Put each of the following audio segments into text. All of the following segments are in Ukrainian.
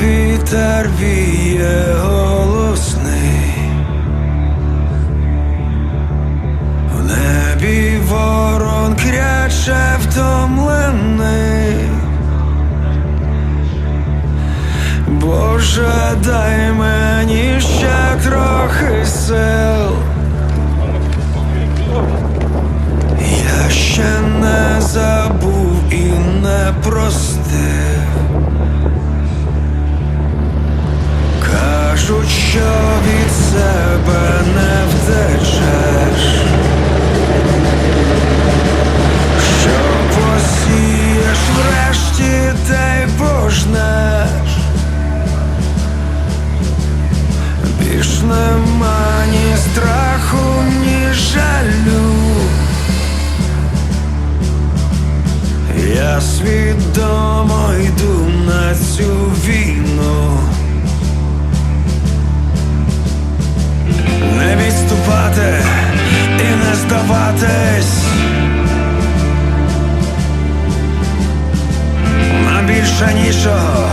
вітер віє голосний, в небі ворон кряче втомлений. Боже, дай мені ще трохи сил. Я ще не забув і не простив. Нема ні страху, ні жалю. Я свідомо йду на цю війну. Не відступати і не здаватись. Нам більше нічого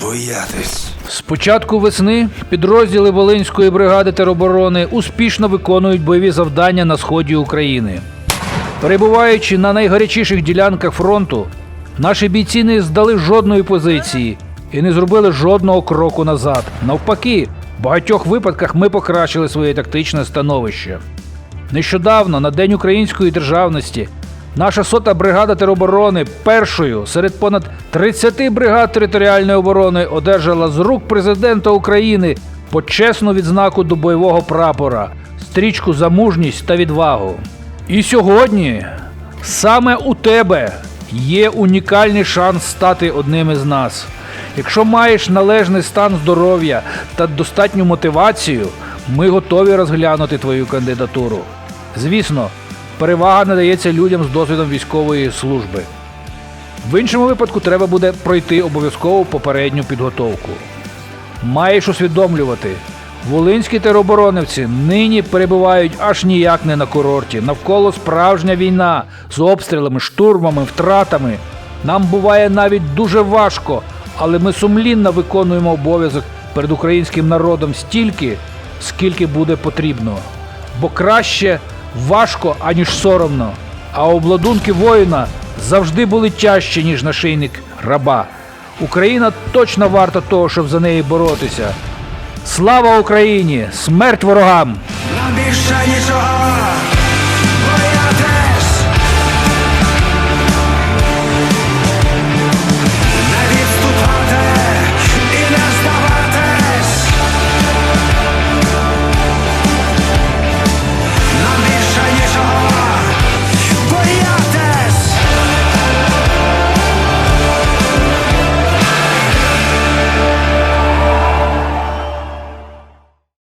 боятись. З початку весни підрозділи Волинської бригади тероборони успішно виконують бойові завдання на сході України. Перебуваючи на найгарячіших ділянках фронту, наші бійці не здали жодної позиції і не зробили жодного кроку назад. Навпаки, в багатьох випадках ми покращили своє тактичне становище. Нещодавно, на День української державності, наша сота бригада тероборони першою серед понад 30 бригад територіальної оборони одержала з рук президента України почесну відзнаку до бойового прапора, стрічку за мужність та відвагу. І сьогодні саме у тебе є унікальний шанс стати одним із нас. Якщо маєш належний стан здоров'я та достатню мотивацію, ми готові розглянути твою кандидатуру. Звісно, перевага надається людям з досвідом військової служби. В іншому випадку треба буде пройти обов'язкову попередню підготовку. Маєш усвідомлювати, волинські тероборонівці нині перебувають аж ніяк не на курорті. Навколо справжня війна з обстрілами, штурмами, втратами. Нам буває навіть дуже важко, але ми сумлінно виконуємо обов'язок перед українським народом стільки, скільки буде потрібно. Бо краще важко, аніж соромно. А обладунки воїна завжди були тяжчі, ніж нашийник раба. Україна точно варта того, щоб за неї боротися. Слава Україні! Смерть ворогам! Нам більше нічого